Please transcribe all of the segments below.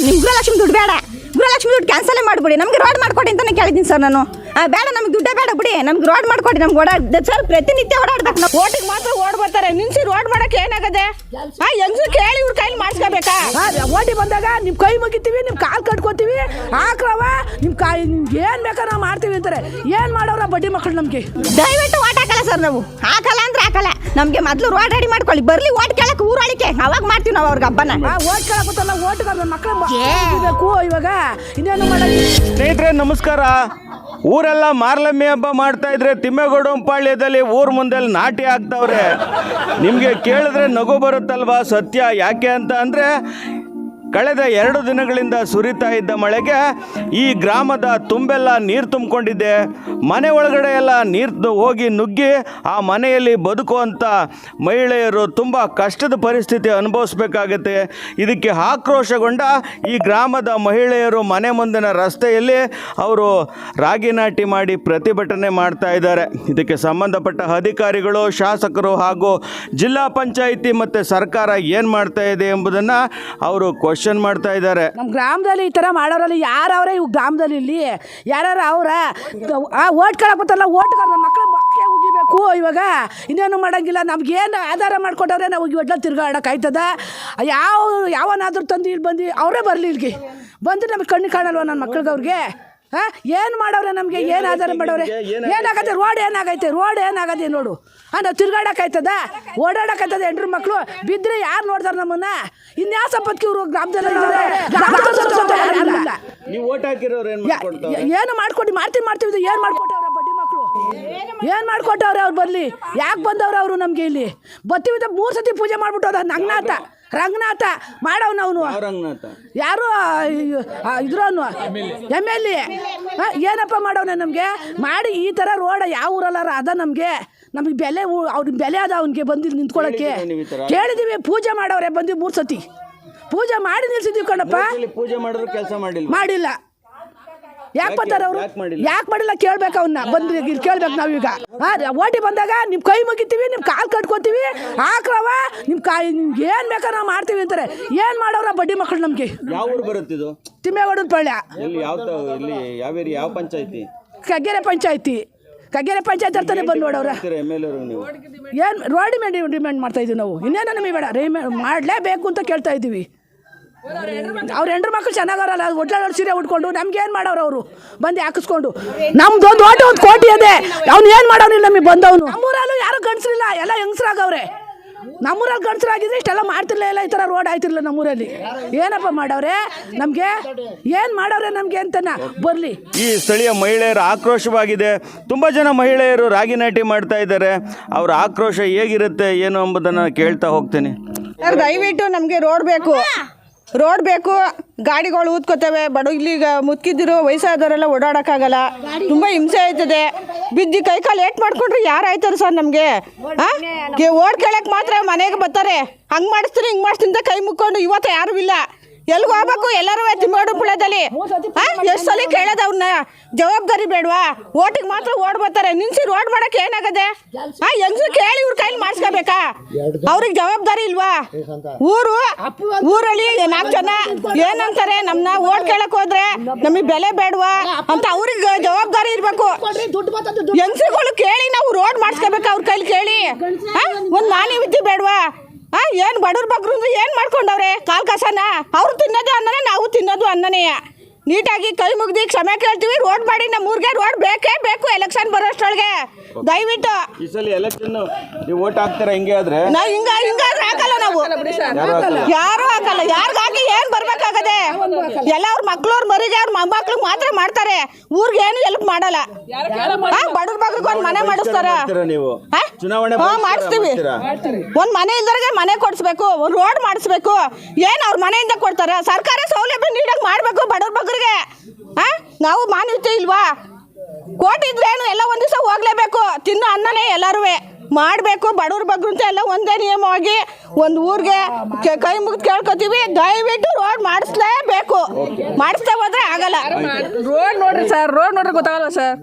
ನಿಮ್ ಗೃಹಲಕ್ಷ್ಮಿ ದುಡ್ಡು ಬೇಡ. ಗೃಹಲಕ್ಷ್ಮಿ ದುಡ್ಡು ಕ್ಯಾನ್ಸಲ್ ಮಾಡಿಬಿಡಿ. ನಮ್ಗೆ ರೋಡ್ ಮಾಡ್ಕೊಡಿ ಅಂತಲೇ ಕೇಳಿದ್ದೀನಿ ಸರ್ ನಾನು. ಆ, ಬೇಡ ನಮ್ಗೆ ದುಡ್ಡೇ ಬೇಡ ಬಿಡಿ. ನಮ್ಗೆ ರೋಡ್ ಮಾಡ್ಕೊಡಿ. ನಮ್ಗೆ ಓಡಾಡ ಸರ್ ಪ್ರತಿನಿತ್ಯ ಓಡಾಡ್ಬೇಕು ನಾವು. ಓಟಿಗೆ ಮಾತ್ರ ಓಡ್ ಬರ್ತಾರೆ. ನಿಲ್ಸಿ ರೋಡ್ ಮಾಡಕ್ಕೆ ಏನಾಗದೆ? ಹಾ ಹೆಂಗ್ಸು ಕೇಳಿ ಇವ್ರ ಕೈಲಿ ಮಾಡಿಸ್ಕೋಬೇಕಾ? ಓಟಿ ಬಂದಾಗ ನಿಮ್ಮ ಕೈ ಮುಗಿತೀವಿ ನಿಮ್ಮ ಕಾಲು ಕಟ್ಕೋತೀವಿ. ಹಾಕ್ರವ ನಿಮ್ಮ ಕಾಯಿ ನಿಮ್ಗೆ ಏನು ಬೇಕಾ ನಾವು ಮಾಡ್ತೀವಿ ಅಂತಾರೆ. ಏನು ಮಾಡೋರ ಬಡ್ಡಿ ಮಕ್ಕಳು ನಮಗೆ? ದಯವಿಟ್ಟು ಓಟ್ ಹಾಕಲ್ಲ ಸರ್ ನಾವು. ಹಾಕಲ್ಲ ಅಂದ್ರೆ ಹಾಕಲ್ಲ. ನಮ್ಗೆ ಮೊದಲು ರೋಡ್ ರೆಡಿ ಮಾಡ್ಕೊಳ್ಳಿ. ಬರ್ಲಿ ಓಟ್ ಕೇಳಕ್ ಊರಳಿಕೆ ಅವಾಗ ಮಾಡ್ತೀವಿ ನಾವು ಅವ್ರಿಗೆ ಹಬ್ಬನ. ಓಟ್ ಕೇಳಕತ್ತಲ್ಲ ಓಟ್ಗಾರ ಮಕ್ಕಳು ಬೇಕು ಇವಾಗ. ಇನ್ನೇನು ಮಾಡೋದು ಸ್ನೇಹಿತರೆ ನಮಸ್ಕಾರ. ಊರೆಲ್ಲ ಮಾರ್ಲಮ್ಮಿ ಹಬ್ಬ ಮಾಡ್ತಾ ಇದ್ರೆ ತಿಮ್ಮೇಗೌಡಂಪಾಳ್ಯದಲ್ಲಿ ಊರ್ ಮುಂದೆ ನಾಟಿ ಆಗ್ತಾವ್ರೆ. ನಿಮಗೆ ಕೇಳಿದ್ರೆ ನಗು ಬರುತ್ತಲ್ವಾ ಸತ್ಯ? ಯಾಕೆ ಅಂತ ಅಂದರೆ ಕಳೆದ ಎರಡು ದಿನಗಳಿಂದ ಸುರಿತಾ ಇದ್ದ ಮಳೆಗೆ ಈ ಗ್ರಾಮದ ತುಂಬೆಲ್ಲ ನೀರು ತುಂಬಿಕೊಂಡಿದೆ. ಮನೆ ಒಳಗಡೆ ಎಲ್ಲ ನೀರು ಹೋಗಿ ನುಗ್ಗಿ ಆ ಮನೆಯಲ್ಲಿ ಬದುಕುವಂಥ ಮಹಿಳೆಯರು ತುಂಬ ಕಷ್ಟದ ಪರಿಸ್ಥಿತಿ ಅನುಭವಿಸ್ಬೇಕಾಗತ್ತೆ. ಇದಕ್ಕೆ ಆಕ್ರೋಶಗೊಂಡ ಈ ಗ್ರಾಮದ ಮಹಿಳೆಯರು ಮನೆ ಮುಂದಿನ ರಸ್ತೆಯಲ್ಲಿ ಅವರು ರಾಗಿ ನಾಟಿ ಮಾಡಿ ಪ್ರತಿಭಟನೆ ಮಾಡ್ತಾ ಇದ್ದಾರೆ. ಇದಕ್ಕೆ ಸಂಬಂಧಪಟ್ಟ ಅಧಿಕಾರಿಗಳು, ಶಾಸಕರು ಹಾಗೂ ಜಿಲ್ಲಾ ಪಂಚಾಯಿತಿ ಮತ್ತು ಸರ್ಕಾರ ಏನು ಮಾಡ್ತಾ ಇದೆ ಎಂಬುದನ್ನು ಅವರು ಕ್ವಶನ್ ಮಾಡ್ತಾ ಇದ್ದಾರೆ. ನಮ್ಮ ಗ್ರಾಮದಲ್ಲಿ ಈ ಥರ ಮಾಡೋರಲ್ಲಿ ಯಾರವ್ರೆ ಇವ್ ಗ್ರಾಮದಲ್ಲಿ ಇಲ್ಲಿ ಯಾರು ಅವ್ರ, ಆ ಓಟ್ ನನ್ನ ಮಕ್ಕಳು ಮಕ್ಕಳೇ ಉಗಿಬೇಕು ಇವಾಗ. ಇನ್ನೇನು ಮಾಡಂಗಿಲ್ಲ. ನಮ್ಗೇನು ಆಧಾರ ಮಾಡ್ಕೊಟ್ಟವ್ರೆ ನಾವು ಇವೆಲ್ಲ ತಿರ್ಗಾಡಕ್ಕೆ ಆಯ್ತದ? ಯಾವ, ಯಾವನಾದ್ರೂ ತಂದು ಇಲ್ಲಿ ಬಂದು, ಅವರೇ ಬರಲಿ ಇಲ್ಲಿಗೆ. ಬಂದು ನಮಗೆ ಕಣ್ಣು ಕಾಣಲ್ವ ನನ್ನ ಮಕ್ಳಿಗೆ ಅವ್ರಿಗೆ? ಹಾಂ ಏನು ಮಾಡವ್ರೆ ನಮಗೆ? ಏನು ಆಧಾರ ಮಾಡವ್ರೆ ಏನಾಗತ್ತೆ? ರೋಡ್ ಏನಾಗೈತೆ? ರೋಡ್ ಏನಾಗತ್ತೆ ನೋಡು. ಹಾಂ ನಾವು ತಿರ್ಗಾಡಕ್ಕಾಯ್ತದ? ಓಡಾಡಕ್ಕಾಯ್ತದ ಹೆಂಡ್ರ ಮಕ್ಕಳು ಬಿದ್ದರೆ ಯಾರು ನೋಡ್ತಾರೆ ನಮ್ಮನ್ನ? ಇನ್ಯಾವ ಸಂಪತ್ಕಿ ಇವರು ಗ್ರಾಮದಲ್ಲಿ ಏನು ಮಾಡ್ಕೊಟ್ಟಿ ಏನು ಮಾಡ್ತೀವಿ ಮಾಡ್ತೀವಿ ಇದು. ಏನು ಮಾಡ್ಕೊಟ್ಟವ್ರೆ ಬಡ್ಡಿ ಮಕ್ಕಳು ಏನು ಮಾಡ್ಕೊಟ್ಟವ್ರೆ ಅವ್ರು ಬರಲಿ ಯಾಕೆ ಬಂದವ್ರೆ ಅವರು ನಮಗೆ ಇಲ್ಲಿ? ಬತ್ತೀವಿ ಮೂರು ಸತಿ ಪೂಜೆ ಮಾಡ್ಬಿಟ್ಟು ಅದ ರಂಗನಾಥ ರಂಗನಾಥ ಮಾಡವನವನು ರಂಗನಾಥ? ಯಾರು ಇದ್ರವನು? M L A. ಏನಪ್ಪ ಮಾಡವನೆ ನಮಗೆ? ಮಾಡಿ ಈ ಥರ ರೋಡ್ ಯಾವ ಊರಲ್ಲಾರ ಅದ ನಮಗೆ. ನಮಗೆ ಬೆಲೆ ಅವ್ರ ಅವ್ನಿಗೆ ಬೆಲೆ ಅದ ಅವ್ನಿಗೆ ಬಂದು ಇಲ್ಲಿ ನಿಂತ್ಕೊಳ್ಳೋಕ್ಕೆ? ಕೇಳಿದ್ದೀವಿ ಪೂಜೆ ಮಾಡವ್ರೆ ಬಂದು ಮೂರು ಸತಿ. ಪೂಜೆ ಮಾಡಿ ನಿಲ್ಸಿದ್ದೀವಿ ಕಣಪ್ಪ. ಪೂಜೆ ಮಾಡಿದ್ರು ಕೆಲಸ ಮಾಡಿಲ್ಲ ಮಾಡಿಲ್ಲ. ಯಾಕೆ ಬರ್ತಾರೆ ಅವರು? ಯಾಕ್ ಮಾಡಿಲ್ಲ? ಕೇಳ್ಬೇಕು ಅವನ್ನ ಬಂದ್ರಿ ಇಲ್ಲಿ ಕೇಳ್ಬೇಕು ನಾವೀಗ. ಓಟಿ ಬಂದಾಗ ನಿಮ್ಮ ಕೈ ಮುಗಿತೀವಿ ನಿಮ್ಮ ಕಾಲು ಕಟ್ಕೋತೀವಿ ಹಾಕ್ರವ ನಿಮ್ಮ ಕಾಯಿ ನಿಮ್ಗೆ ಏನು ಬೇಕಾ ನಾವು ಮಾಡ್ತೀವಿ ಅಂತಾರೆ. ಏನು ಮಾಡೋರ ಬಡ್ಡಿ ಮಕ್ಕಳು ನಮಗೆ? ಯಾವ ಊರು ತಿಮ್ಮೇಗೌಡನ ಪಳ್ಯ. ಇಲ್ಲಿ ಯಾವ ಇಲ್ಲಿ ಯಾವ ಪಂಚಾಯತಿ? ಕಗ್ಗೆರೆ ಪಂಚಾಯತಿ. ಕಗ್ಗೆರೆ ಪಂಚಾಯತ್ ಹತ್ರನೇ ಬಂದು ನೋಡವ್ರ ಏನ್ ರೋಡ್ ಮೇಲೆ ಡಿಮ್ಯಾಂಡ್ ಮಾಡ್ತಾ ಇದೀವಿ ನಾವು. ಇನ್ನೇನು ನಮಗೆ ಬೇಡ. ರೇಮೆ ಮಾಡಲೇಬೇಕು ಅಂತ ಕೇಳ್ತಾ ಇದ್ದೀವಿ ಅವ್ರ ಹೆಂಡ್ರ ಮಕ್ಳು ಚೆನ್ನಾಗವ್ರಲ್ಲ ಒಟ್ಲಾಡೋರು ಸೀರೆ ಉಟ್ಕೊಂಡು ನಮ್ಗೆ ಏನು ಮಾಡೋರು ಅವರು? ಬಂದು ಹಾಕಿಸ್ಕೊಂಡು. ನಮ್ದು ಒಂದು ದೊಡ್ಡ ಒಂದು ಕೋಟಿ ಅದೇ. ಅವ್ನು ಏನು ಮಾಡೋನಿಲ್ಲ ನಮಗೆ ಬಂದವನು. ನಮ್ಮೂರಲ್ಲೂ ಯಾರು ಗಂಡಸ್ರಿಲ್ಲ ಎಲ್ಲ ಹೆಂಗಸ್ರಾಗವ್ರೆ ನಮ್ಮೂರಲ್ಲಿ ಗಂಡಸರಾಗಿದ್ರೆ ಇಷ್ಟೆಲ್ಲ ಮಾಡ್ತಿರ್ಲಿಲ್ಲ ಇಲ್ಲ ಈ ಥರ ರೋಡ್ ಆಯ್ತಿರ್ಲಿಲ್ಲ ನಮ್ಮೂರಲ್ಲಿ. ಏನಪ್ಪ ಮಾಡವ್ರೆ? ನಮಗೆ ಏನು ಮಾಡವ್ರೆ ನಮಗೆ ಅಂತನ? ಬರಲಿ. ಈ ಸ್ಥಳೀಯ ಮಹಿಳೆಯರ ಆಕ್ರೋಶವಾಗಿದೆ. ತುಂಬ ಜನ ಮಹಿಳೆಯರು ರಾಗಿ ನಾಟಿ ಮಾಡ್ತಾ ಇದ್ದಾರೆ. ಅವರ ಆಕ್ರೋಶ ಹೇಗಿರುತ್ತೆ ಏನು ಎಂಬುದನ್ನು ಕೇಳ್ತಾ ಹೋಗ್ತೀನಿ. ಸರ್ ದಯವಿಟ್ಟು ನಮಗೆ ರೋಡ್ ಬೇಕು. ರೋಡ್ ಬೇಕು, ಗಾಡಿಗಳು ಊದ್ಕೋತವೆ, ಬಡ ಇಲ್ಲಿಗ ಮುತ್ಕಿದ್ದಿರೋ ವಯಸ್ಸಾದವರೆಲ್ಲ ಓಡಾಡಕ್ಕಾಗಲ್ಲ. ತುಂಬ ಹಿಂಸೆ ಆಯ್ತದೆ. ಬಿದ್ದು ಕೈ ಕಾಲು ಏಟ್ ಮಾಡ್ಕೊಂಡ್ರೆ ಯಾರು ಆಯ್ತಾರೆ ಸರ್ ನಮಗೆ? ಓಡ್ ಕೇಳಕ್ಕೆ ಮಾತ್ರ ಮನೆಗೆ ಬರ್ತಾರೆ. ಹಂಗೆ ಮಾಡಿಸ್ತೀನಿ, ಹಿಂಗೆ ಮಾಡಿಸ್ತೀನಿ ಕೈ ಮುಕ್ಕೊಂಡು ಇವತ್ತು ಯಾರೂ ಇಲ್ಲ. ಎಲ್ಲಿಗೆ ಹೋಗ್ಬೇಕು? ಎಲ್ಲರೂ ತಿಮ್ಮೋಡು ಪುಳದಲ್ಲಿ ಎಷ್ಟು ಸಲ ಕೇಳೋದು ಅವ್ರನ್ನ ಜವಾಬ್ದಾರಿ ಬೇಡವಾ? ಓಟಿಗೆ ಮಾತ್ರ ಓಡ್ ಬರ್ತಾರೆ. ನಿನ್ಸಿ ರೋಡ್ ಮಾಡಕ್ಕೆ ಏನಾಗದೆ? ಹಾ ಹೆಂಗ್ಸು ಕೇಳಿ ಇವ್ರ ಕೈಲಿ ಮಾಡಿಸ್ಕೋಬೇಕಾ? ಅವ್ರಿಗೆ ಜವಾಬ್ದಾರಿ ಇಲ್ವಾ? ಊರು ಊರಲ್ಲಿ ನಾಲ್ಕು ಜನ ಏನಂತಾರೆ? ನಮ್ಮನ್ನ ಓಟ್ ಕೇಳಕ್ ಹೋದ್ರೆ ನಮಗೆ ಬೆಲೆ ಬೇಡವಾ? ಅಂತ ಅವ್ರಿಗೆ ಜವಾಬ್ದಾರಿ ಇರ್ಬೇಕು. ಹೆಂಗ್ಸುಗಳು ಕೇಳಿ ನಾವು ರೋಡ್ ಮಾಡಿಸ್ಕೋಬೇಕಾ ಅವ್ರ ಕೈಲಿ ಕೇಳಿ? ಒಂದು ವಿದ್ಯೆ ಬೇಡವಾ? ಹಾ ಏನು ಬಡವ್ರ ಬಗ್ರು ಏನು ಮಾಡ್ಕೊಂಡವ್ರೆ? ಕಾಲ್ ಕಸನ ಅವ್ರು ತಿನ್ನೋದು ಅನ್ನನೇ ನಾವು ತಿನ್ನೋದು ಅನ್ನನೇ ನೀಟಾಗಿ ಕೈ ಮುಗ್ದು ಕ್ಷಮೆ ಕೇಳ್ತೀವಿ. ರೋಡ್ ಮಾಡಿ ನಮ್ಮ ಊರಿಗೆ ರೋಡ್ ಬೇಕೇ ಬೇಕು. ಎಲೆಕ್ಷನ್ ಬರೋಷ್ಟೊಳಗೆ ದಯವಿಟ್ಟು. ಈ ಸಲ ಎಲೆಕ್ಷನ್ ನೀವು ಓಟ್ ಹಾಕ್ತೀರಾ ಹಿಂಗೆ ಆದ್ರೆ? ನಾವು ಹಿಂಗ ಹಿಂಗಾದ್ರೆ ಹಾಕಲ್ಲ ನಾವು. ಯಾರು ಹಾಕಲ್ಲ? ಯಾರಿಗಾಗಿ ಏನ್ ಬರ್ಬೇಕಾಗದೆ? ಎಲ್ಲ ಅವ್ರ ಮಕ್ಳು ಅವ್ರ ಮರಿಗೆ ಅವ್ರ ಮೊಮ್ಮಕ್ಳಿಗೆ ಮಾತ್ರ ಮಾಡ್ತಾರೆ. ಊರ್ಗೆ ಏನು ಹೆಲ್ಪ್ ಮಾಡಲ್ಲ. ಬಡವ್ರ ಬಗ್ರಿಗೆ ಒಂದ್ ಮನೆ ಮಾಡಿಸ್ತಾರ. ಮಾಡ್ತೀರಾ ನೀವು? ಚುನಾವಣೆ ಮಾಡಿಸ್ತೀವಿ? ಒಂದ್ ಮನೆ ಇಲ್ದವ್ರಿಗೆ ಮನೆ ಕೊಡಿಸ್ಬೇಕು. ಒಂದ್ ರೋಡ್ ಮಾಡಿಸ್ಬೇಕು. ಏನ್ ಅವ್ರ ಮನೆಯಿಂದ ಕೊಡ್ತಾರ? ಸರ್ಕಾರ ಸೌಲಭ್ಯ ನೀಡಕ್ ಮಾಡ್ಬೇಕು. ಬಡವ್ರ ಬಗ್ಗರಿಗೆ ಹಾ ನಾವು ಮಾನವೀಯತೆ ಇಲ್ವಾ? ಕೋಟಿ ಇದ್ರೇನು ಎಲ್ಲ ಒಂದು ದಿವಸ ಹೋಗ್ಲೇಬೇಕು. ತಿನ್ನೋ ಅನ್ನನೇ ಎಲ್ಲರೂ ಮಾಡಬೇಕು, ಬಡವ್ರ ಬಗ್ಗೆ ಎಲ್ಲ ಒಂದೇ ನಿಯಮವಾಗಿ ಒಂದು ಊರಿಗೆ ಕೈ ಮುಗಿದು ಕೇಳ್ಕೊತೀವಿ. ದಯವಿಟ್ಟು ರೋಡ್ ಮಾಡಿಸ್ಲೇಬೇಕು. ಮಾಡಿಸ್ತಾ ಹೋದ್ರೆ ಆಗಲ್ಲ. ರೋಡ್ ನೋಡ್ರಿ ಸರ್, ರೋಡ್ ನೋಡ್ರಿ ಗೊತ್ತಾಗಲ್ಲ ಸರ್.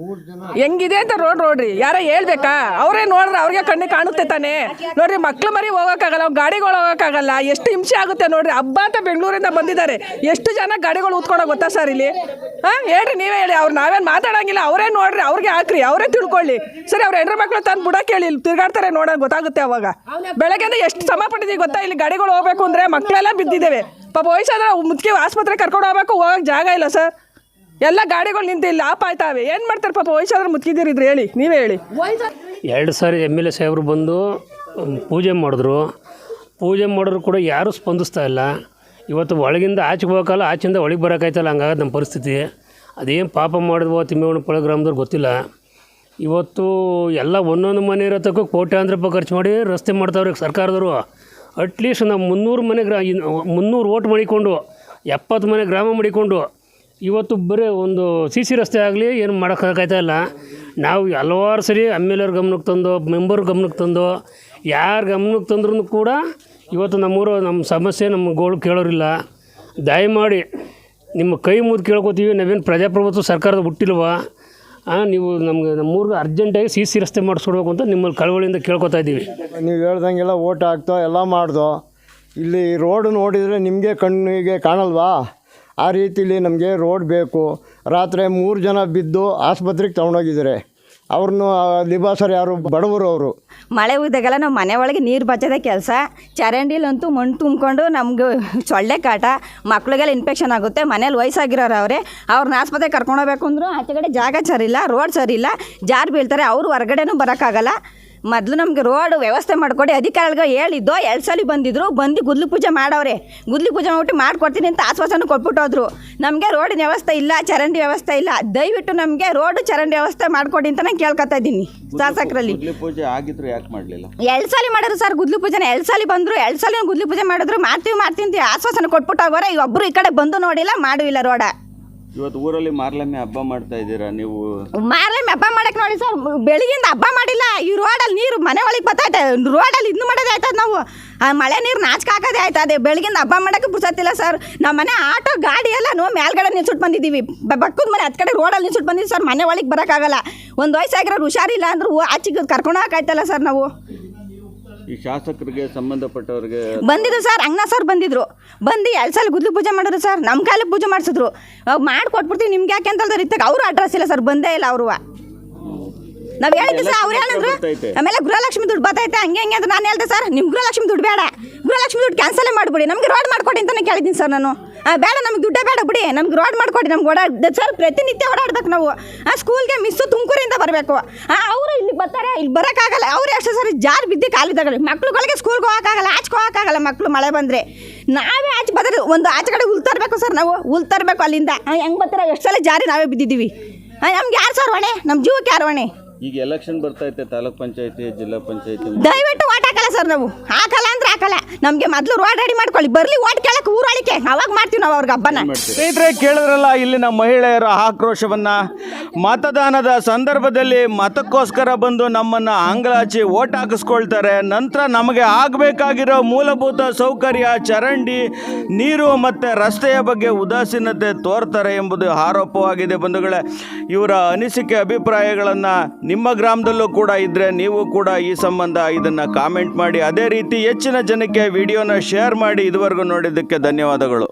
ಹೆಂಗಿದೆ ಅಂತ ರೋಡ್ ನೋಡ್ರಿ. ಯಾರ ಹೇಳ್ಬೇಕಾ? ಅವರೇ ನೋಡ್ರಿ ಅವ್ರಿಗೆ ಕಣ್ಣಿಗೆ ಕಾಣುತ್ತೆ ತಾನೆ. ನೋಡ್ರಿ, ಮಕ್ಳು ಮರಿ ಹೋಗೋಕ್ಕಾಗಲ್ಲ, ಗಾಡಿಗಳು ಹೋಗೋಕ್ಕಾಗಲ್ಲ. ಎಷ್ಟು ಹಿಂಸೆ ಆಗುತ್ತೆ ನೋಡ್ರಿ. ಹಬ್ಬ ಅಂತ ಬೆಂಗಳೂರಿಂದ ಬಂದಿದ್ದಾರೆ. ಎಷ್ಟು ಜನ ಗಾಡಿಗಳು ಉತ್ಕೊಂಡೋಗ ಗೊತ್ತಾ ಸರ್ ಇಲ್ಲಿ? ಹಾ ಹೇಳ್ರಿ ನೀವೇ ಹೇಳಿ. ಅವ್ರು ನಾವೇನು ಮಾತಾಡಂಗಿಲ್ಲ. ಅವರೇ ನೋಡ್ರಿ ಅವ್ರಿಗೆ ಹಾಕ್ರಿ ಅವರೇ ತಿಳ್ಕೊಳ್ಳಿ. ಸರಿ ಅವ್ರ ಹೆಣ್ಣು ಮಕ್ಕಳು ತಂದು ಬಿಡಕ್ಕೆ ಹೇಳಿ ಇಲ್ಲಿ ತಿರ್ಗಾಡ್ತಾರೆ ನೋಡೋಣ ಗೊತ್ತಾಗುತ್ತೆ ಅವಾಗ. ಬೆಳಗ್ಗೆಯಿಂದ ಎಷ್ಟು ಶ್ರಮ ಪಟ್ಟಿದ್ದೀವಿ ಗೊತ್ತಾ? ಇಲ್ಲಿ ಗಾಡಿಗಳು ಹೋಗ್ಬೇಕು ಅಂದರೆ ಮಕ್ಕಳೆಲ್ಲ ಬಿದ್ದಿದ್ದೇವೆ. ಪಾಪ ವಯಸ್ಸಾದ್ರೆ ಮುದ್ಕೆ ಆಸ್ಪತ್ರೆ ಕರ್ಕೊಂಡು ಹೋಗ್ಬೇಕು ಹೋಗೋಕೆ ಜಾಗ ಇಲ್ಲ ಸರ್ ಎಲ್ಲ ಗಾಡಿಗಳು ನಿಂತು ಇಲ್ಲಿ ಆಪ್ ಆಯ್ತಾವೆ ಏನು ಮಾಡ್ತಾರೆ ಪಾಪ ವಯಸ್ಸಾದ್ರೆ ಮುದ್ಕಿದ್ದೀರಿದ್ರೆ ಹೇಳಿ ನೀವೇ ಹೇಳಿ. ಎರಡು ಸಾರಿ ಎಂ ಎಲ್ ಎ ಸಾಹೇಬರು ಬಂದು ಪೂಜೆ ಮಾಡಿದ್ರು. ಪೂಜೆ ಮಾಡಿದ್ರು ಕೂಡ ಯಾರೂ ಸ್ಪಂದಿಸ್ತಾ ಇಲ್ಲ. ಇವತ್ತು ಒಳಗಿಂದ ಆಚೆಗೆ ಹೋಗೋಕಲ್ಲ ಆಚೆಯಿಂದ ಒಳಗೆ ಬರೋಕ್ಕಾಯ್ತಲ್ಲ, ಹಂಗಾಗ ನಮ್ಮ ಪರಿಸ್ಥಿತಿ. ಅದೇನು ಪಾಪ ಮಾಡಿದ್ವೋ ಪಳ ಗ್ರಾಮದವ್ರು ಗೊತ್ತಿಲ್ಲ. ಇವತ್ತು ಎಲ್ಲ ಒಂದೊಂದು ಮನೆ ಇರೋತಕ್ಕೂ ಕೋಟ್ಯಾಂತರ ರೂಪಾಯಿ ಖರ್ಚು ಮಾಡಿ ರಸ್ತೆ ಮಾಡ್ತಾವ್ರಿಗೆ ಸರ್ಕಾರದವರು. ಅಟ್ಲೀಸ್ಟ್ ನಾವು ಮುನ್ನೂರು ಮನೆ ಗ್ರಾ ಮುನ್ನೂರು ಓಟ್ ಮಾಡಿಕೊಂಡು, ಎಪ್ಪತ್ತು ಮನೆ ಗ್ರಾಮ ಮಾಡಿಕೊಂಡು, ಇವತ್ತು ಬರೀ ಒಂದು ಸಿ ಸಿ ರಸ್ತೆ ಆಗಲಿ ಏನು ಮಾಡೋಕ್ಕಾಗ್ತಾ ಇಲ್ಲ. ನಾವು ಹಲವಾರು ಸರಿ ಎಂ ಎಲ್ ಎರ್ ಗಮನಕ್ಕೆ ತಂದು, ಮೆಂಬರ್ ಗಮನಕ್ಕೆ ತಂದು, ಯಾರು ಗಮನಕ್ಕೆ ತಂದ್ರೂ ಕೂಡ ಇವತ್ತು ನಮ್ಮೂರು ನಮ್ಮ ಸಮಸ್ಯೆ ನಮ್ಮ ಗೋಳು ಕೇಳೋರಿಲ್ಲ. ದಯಮಾಡಿ ನಿಮ್ಮ ಕೈ ಮುದ್ದು ಕೇಳ್ಕೊತೀವಿ. ನಾವೇನು ಪ್ರಜಾಪ್ರಭುತ್ವ ಸರ್ಕಾರದ ಹುಟ್ಟಿಲ್ವಾ? ನೀವು ನಮ್ಗೆ ನಮ್ಮೂರಿಗೆ ಅರ್ಜೆಂಟಾಗಿ ಸಿ ಸಿ ರಸ್ತೆ ಮಾಡಿಸ್ಕೊಡ್ಬೇಕು ಅಂತ ನಿಮ್ಮಲ್ಲಿ ಕಳವಳಿಯಿಂದ ಕೇಳ್ಕೊತಾ ಇದ್ದೀವಿ. ನೀವು ಹೇಳ್ದಂಗೆಲ್ಲ ಓಟ್ ಹಾಕ್ತೋ, ಎಲ್ಲ ಮಾಡ್ದೋ, ಇಲ್ಲಿ ರೋಡ್ ನೋಡಿದರೆ ನಿಮಗೆ ಕಣ್ಣಿಗೆ ಕಾಣಲ್ವಾ? ಆ ರೀತಿಲಿ ನಮಗೆ ರೋಡ್ ಬೇಕು. ರಾತ್ರಿ ಮೂರು ಜನ ಬಿದ್ದು ಆಸ್ಪತ್ರೆಗೆ ತೊಗೊಂಡೋಗಿದ್ದಾರೆ. ಅವ್ರನ್ನೂ ಲಿಬಾಸರು ಯಾರು, ಬಡವರು ಅವರು. ಮಳೆ ಉಯ್ದಾಗೆಲ್ಲ ನಾವು ಮನೆ ಒಳಗೆ ನೀರು ಬಚ್ಚದ ಕೆಲಸ. ಚರಂಡಿಲಂತೂ ಮಣ್ಣು ತುಂಬಿಕೊಂಡು ನಮ್ಗೆ ಸೊಳ್ಳೆ ಕಾಟ, ಮಕ್ಳಿಗೆಲ್ಲ ಇನ್ಫೆಕ್ಷನ್ ಆಗುತ್ತೆ. ಮನೇಲಿ ವಯಸ್ಸಾಗಿರೋರು ಅವರೇ ಅವ್ರನ್ನ ಆಸ್ಪತ್ರೆಗೆ ಕರ್ಕೊಂಡು ಹೋಗಬೇಕು ಅಂದರೂ ಆಚೆಗಡೆ ಜಾಗ ಸರಿ ಇಲ್ಲ ರೋಡ್ ಸರಿ ಇಲ್ಲ ಜಾರು ಬೀಳ್ತಾರೆ, ಅವ್ರು ಹೊರಗಡೆನೂ ಬರೋಕ್ಕಾಗಲ್ಲ. ಮೊದಲು ನಮಗೆ ರೋಡ್ ವ್ಯವಸ್ಥೆ ಮಾಡಿಕೊಡಿ ಅಧಿಕಾರಿಗಳು ಹೇಳಿದ್ದೋ ಎರಡು ಸಲ ಬಂದಿದ್ರು ಬಂದು ಗುದ್ಲಿ ಪೂಜೆ ಮಾಡವ್ರೆ. ಗುದ್ಲಿ ಪೂಜೆ ಮಾಡ್ಬಿಟ್ಟು ಮಾಡ್ಕೊಡ್ತೀನಿ ಅಂತ ಆಶ್ವಾಸನೆ ಕೊಟ್ಬಿಟ್ಟೋದ್ರು. ನಮಗೆ ರೋಡಿನ ವ್ಯವಸ್ಥೆ ಇಲ್ಲ ಚರಂಡಿ ವ್ಯವಸ್ಥೆ ಇಲ್ಲ. ದಯವಿಟ್ಟು ನಮಗೆ ರೋಡ್ ಚರಂಡಿ ವ್ಯವಸ್ಥೆ ಮಾಡಿಕೊಡಿ ಅಂತ ನಾನು ಕೇಳ್ಕೊತಾ ಇದ್ದೀನಿ ಶಾಸಕರಲ್ಲಿ. ಪೂಜೆ ಆಗಿದ್ರು ಯಾಕೆ ಮಾಡಲಿಲ್ಲ? ಎರಡು ಸಲ ಮಾಡಿದ್ರು ಸರ್ ಗುದ್ಲು ಪೂಜೆನ. ಎರಡು ಸಲ ಬಂದರು ಎರಡು ಸಲ ಗುದ್ಲಿ ಪೂಜೆ ಮಾಡಿದ್ರು ಮಾಡ್ತೀವಿ ಮಾಡ್ತೀನಿ ಆಶ್ವಾಸನೆ ಕೊಟ್ಬಿಟ್ಟು ಹೋಗೋರೆ ಈ ಒಬ್ಬರು ಈ ಕಡೆ ಬಂದು ನೋಡಿಲ್ಲ ಮಾಡುವಿಲ್ಲ ರೋಡ. ಇವತ್ತು ಊರಲ್ಲಿ ಮಾರ್ಲಮ್ಮೆ ಹಬ್ಬ ಮಾಡ್ತಾ ಇದ್ದೀರಾ ನೀವು? ಮಾರ್ಲಮ್ಮಿ ಹಬ್ಬ ಮಾಡಕ್ ನೋಡಿ ಸರ್, ಬೆಳಿಗ್ಗೆಯಿಂದ ಹಬ್ಬ ಮಾಡಿಲ್ಲ. ಈ ರೋಡಲ್ಲಿ ನೀರು ಮನೆ ಒಳಗೆ ರೋಡ್ ರೋಡಲ್ಲಿ ಇನ್ನು ಮಾಡೋದೇ ಆಯ್ತದ ನಾವು. ಆ ಮಳೆ ನೀರು ನಾಚ್ಕಾಕೋದೇ ಆಯ್ತದೆ ಬೆಳಗಿಂದ ಹಬ್ಬ ಮಾಡೋಕ್ಕೆ ಪುರ್ಸತ್ತಿಲ್ಲ ಸರ್. ನಮ್ಮ ಮನೆ ಆಟೋ, ಗಾಡಿ ಎಲ್ಲ ನಾವು ಮೇಲ್ಗಡೆ ನಿಲ್ಸಿಟ್ಟು ಬಂದಿದ್ದೀವಿ. ಬಕ್ಕದ ಮನೆ ಹತ್ತು ಕಡೆ ರೋಡಲ್ಲಿ ನಿಲ್ಸಿಟ್ಟು ಬಂದಿದ್ದೀವಿ ಸರ್. ಮನೆ ಒಳಗೆ ಬರೋಕ್ಕಾಗಲ್ಲ. ಒಂದು ವಯಸ್ಸಾಗಿರೋರು ಹುಷಾರಿಲ್ಲ ಅಂದ್ರೆ ಆಚೆಗೆ ಕರ್ಕೊಂಡು ಹಾಕಾಯ್ತಲ್ಲ ಸರ್ ನಾವು. ಈ ಶಾಸಕರಿಗೆ ಸಂಬಂಧಪಟ್ಟವ್ರಿಗೆ ಬಂದಿದ್ರು ಸರ್ ಅಂಗನ ಸರ್ ಬಂದಿದ್ರು. ಬಂದು ಎರಡು ಸಲ ಗುದ್ಲಿ ಪೂಜೆ ಮಾಡಿದ್ರು ಸರ್ ನಮ್ಮ ಕಾಲಕ್ಕೆ ಪೂಜೆ ಮಾಡಿಸಿದ್ರು. ಮಾಡಿ ಕೊಟ್ಬಿಡ್ತೀವಿ ನಿಮ್ಗೆ ಯಾಕೆ ಅಂತ ಇತ್ತಾಗ ಅವರು ಅಡ್ರೆಸ್ ಇಲ್ಲ ಸರ್ ಬಂದೇ ಇಲ್ಲ ಅವರು. ನಾವು ಹೇಳಿದ್ವಿ ಸರ್ ಅವ್ರು ಹೇಳಿದ್ರು. ಆಮೇಲೆ ಗೃಹಲಕ್ಷ್ಮಿ ದುಡ್ಡು ಬರ್ತೈತೆ ಹಂಗೆ ಹಂಗೆ ಅಂತ ನಾನು ಹೇಳ್ದೆ ಸರ್ ನಿಮ್ಮ ಗೃಹಲಕ್ಷ್ಮಿ ದುಡ್ಡು ಬೇಡ. ಗೃಹಲಕ್ಷ್ಮಿ ದುಡ್ಡು ಕ್ಯಾನ್ಸಲೇ ಮಾಡಿಬಿಡಿ ನಮಗೆ ರೋಡ್ ಮಾಡ್ಕೊಡಿ ಅಂತಲೇ ಕೇಳಿದ್ದೀನಿ ಸರ್ ನಾನು. ಬೇಡ ನಮ್ಗೆ ದುಡ್ಡೇ ಬೇಡ ಬಿಡಿ. ನಮ್ಗೆ ರೋಡ್ ಮಾಡ್ಕೊಡಿ ನಮ್ಗೆ ಓಡಾಡ ಸರ್ ಪ್ರತಿನಿತ್ಯ ಓಡಾಡ್ಬೇಕು ನಾವು. ಆ ಸ್ಕೂಲ್ಗೆ ಮಿಸ್ಸು ತುಮಕೂರಿಂದ ಬರಬೇಕು. ಅವರು ಇಲ್ಲಿ ಬರ್ತಾರೆ ಇಲ್ಲಿ ಬರೋಕ್ಕಾಗಲ್ಲ. ಅವ್ರು ಎಷ್ಟೋ ಸರಿ ಜಾರ್ ಬಿದ್ದು ಕಾಲಿದ್ದಾಗಲ್ಲ ಮಕ್ಳುಗಳಿಗೆ ಸ್ಕೂಲ್ಗೆ ಹೋಗೋಕ್ಕಾಗಲ್ಲ ಆಚೆಗೆ ಹೋಗೋಕ್ಕಾಗಲ್ಲ ಮಕ್ಕಳು ಮಳೆ ಬಂದರೆ. ನಾವೇ ಆಚೆ ಬಂದರೆ ಒಂದು ಆಚೆ ಕಡೆ ಉಲ್ತರ್ಬೇಕು ತರಬೇಕು ಸರ್ ನಾವು. ಉಲ್ತರ್ಬೇಕು ತರಬೇಕು ಅಲ್ಲಿಂದ ಹೆಂಗೆ ಬರ್ತಾರೆ? ಎಷ್ಟು ಸಲ ಜಾರಿ ನಾವೇ ಬಿದ್ದಿದ್ದೀವಿ. ನಮ್ಗೆ ಯಾರು ಸರ್ ಹೊಣೆ? ನಮ್ಮ ಜೀವಕ್ಕೆ ಯಾರು ಹೊಣೆ? ಈಗ ಎಲೆಕ್ಷನ್ ಬರ್ತಾ ಇತ್ತೆ ತಾಲೂಕ್ ಪಂಚಾಯತಿ ಜಿಲ್ಲಾ ಪಂಚಾಯತಿ. ದಯವಿಟ್ಟು ಓಟ್ ಹಾಕಲ್ಲ ಸರ್ ನಾವು. ಹಾಕಲ್ಲ. ಹಾಕಲ್ಲ ನಮಗೆ ಮೊದಲು ರೋಡ್ ರೆಡಿ ಮಾಡ್ಕೊಳ್ಳಿ. ಬರ್ಲಿ, ಓಟ್ ಕೇಳಕ್ಕೆ ಊರಳಿಕೆ ಅವಾಗ ಮಾಡ್ತೀವಿ ನಾವು ಅವ್ರಿಗೆ ಹಬ್ಬನ. ಸ್ನೇಹಿತರೆ ಕೇಳಿದ್ರಲ್ಲ ಇಲ್ಲಿನ ಮಹಿಳೆಯರ ಆಕ್ರೋಶವನ್ನ. ಮತದಾನದ ಸಂದರ್ಭದಲ್ಲಿ ಮತಕ್ಕೋಸ್ಕರ ಬಂದು ನಮ್ಮನ್ನ ಅಂಗಲಾಚಿ ಓಟ್ ಹಾಕಿಸ್ಕೊಳ್ತಾರೆ. ನಂತರ ನಮಗೆ ಆಗಬೇಕಾಗಿರೋ ಮೂಲಭೂತ ಸೌಕರ್ಯ, ಚರಂಡಿ, ನೀರು ಮತ್ತು ರಸ್ತೆಯ ಬಗ್ಗೆ ಉದಾಸೀನತೆ ತೋರ್ತಾರೆ ಎಂಬುದು ಆರೋಪವಾಗಿದೆ ಬಂಧುಗಳೇ. ಇವರ ಅನಿಸಿಕೆ, ಅಭಿಪ್ರಾಯಗಳನ್ನು ನಿಮ್ಮ ಗ್ರಾಮದಲ್ಲೂ ಕೂಡ ಇದ್ದರೆ ನೀವು ಕೂಡ ಈ ಸಂಬಂಧ ಇದನ್ನು ಕಾಮೆಂಟ್ ಮಾಡಿ. ಅದೇ ರೀತಿ ಹೆಚ್ಚಿನ ಜನಕ್ಕೆ ವಿಡಿಯೋನ ಶೇರ್ ಮಾಡಿ ಇದುವರೆಗೂ ನೋಡಿದ್ದಕ್ಕೆ ಧನ್ಯವಾದಗಳು.